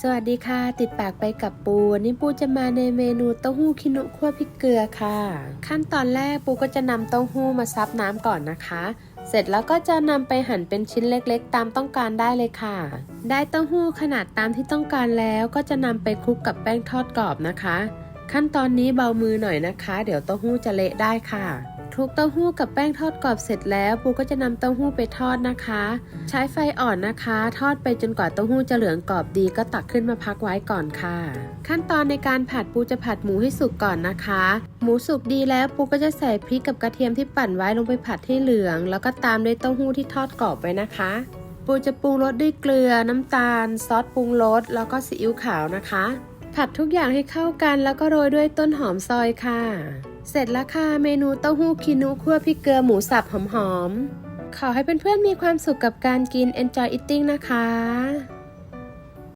สวัสดีค่ะ ติดปากไปกับปูวันนี้ปูจะมาในเมนูเต้าหู้คินุคั่วพริกเกลือค่ะ ขั้นตอนแรกปูก็จะนำเต้าหู้มาซับน้ำก่อนนะคะ เสร็จแล้วก็จะนำไปหั่นเป็นชิ้นเล็กๆ ตามต้องการได้เลยค่ะ ได้เต้าหู้ขนาดตามที่ต้องการแล้วก็จะนำไปคลุกกับแป้งทอดกรอบนะคะ ขั้นตอนนี้เบามือหน่อยนะคะ เดี๋ยวเต้าหู้จะเละได้ค่ะ ลุกเต้าหู้กับแป้งทอดกรอบเสร็จแล้ว ปูก็จะนำเต้าหู้ไปทอดนะคะ ใช้ไฟอ่อนนะคะ ทอดไปจนกว่าเต้าหู้จะเหลืองกรอบดีก็ตักขึ้นมาพักไว้ก่อนค่ะ ขั้นตอนในการผัดปูจะผัดหมูให้สุกก่อนนะคะ หมูสุกดีแล้วปูก็จะใส่พริกกับกระเทียมที่ปั่นไว้ลงไปผัดให้เหลือง แล้วก็ตามด้วยเต้าหู้ที่ทอดกรอบไว้นะคะปูจะปรุงรสด้วยเกลือ น้ำตาล ซอสปรุงรส แล้วก็ซีอิ๊วขาวนะคะ ผัดทุกอย่างให้เข้ากันแล้วก็โรยด้วยต้นหอมซอยค่ะ เสร็จแล้วค่ะเมนูเต้าหู้คินุคั่วพริกเกลือหมูสับหอมๆ ขอให้เพื่อนๆมีความสุขกับการกิน enjoy eating นะคะ